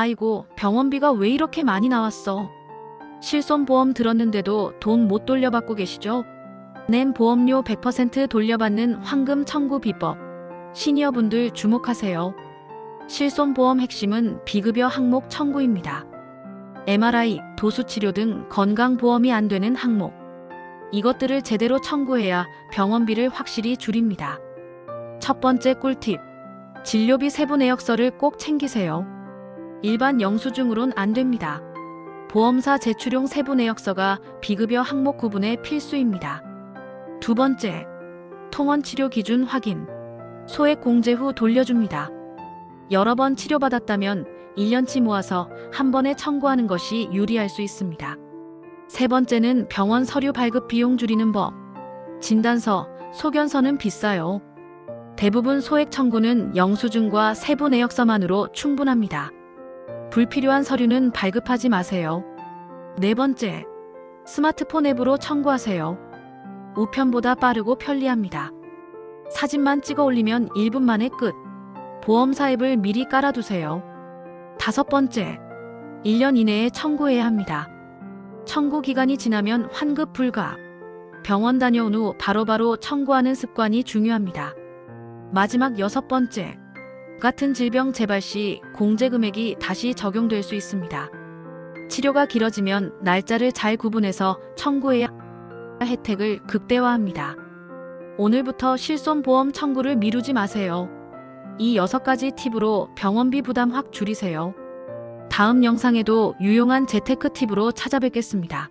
아이고, 병원비가 왜 이렇게 많이 나왔어? 실손보험 들었는데도 돈 못 돌려받고 계시죠? 낸 보험료 100% 돌려받는 황금 청구 비법. 시니어분들 주목하세요. 실손보험 핵심은 비급여 항목 청구입니다. MRI, 도수치료 등 건강보험이 안 되는 항목. 이것들을 제대로 청구해야 병원비를 확실히 줄입니다. 첫 번째 꿀팁. 진료비 세부 내역서를 꼭 챙기세요. 일반 영수증으론 안 됩니다. 보험사 제출용 세부 내역서가 비급여 항목 구분의 필수입니다. 두 번째, 통원 치료 기준 확인. 소액 공제 후 돌려줍니다. 여러 번 치료받았다면 1년치 모아서 한 번에 청구하는 것이 유리할 수 있습니다. 세 번째는 병원 서류 발급 비용 줄이는 법. 진단서, 소견서는 비싸요. 대부분 소액 청구는 영수증과 세부 내역서만으로 충분합니다. 불필요한 서류는 발급하지 마세요. 네 번째, 스마트폰 앱으로 청구하세요. 우편보다 빠르고 편리합니다. 사진만 찍어 올리면 1분 만에 끝. 보험사 앱을 미리 깔아두세요. 다섯 번째, 1년 이내에 청구해야 합니다. 청구 기간이 지나면 환급 불가. 병원 다녀온 후 바로바로 청구하는 습관이 중요합니다. 마지막 여섯 번째, 같은 질병 재발 시 공제 금액이 다시 적용될 수 있습니다. 치료가 길어지면 날짜를 잘 구분해서 청구해야 혜택을 극대화합니다. 오늘부터 실손보험 청구를 미루지 마세요. 이 여섯 가지 팁으로 병원비 부담 확 줄이세요. 다음 영상에도 유용한 재테크 팁으로 찾아뵙겠습니다.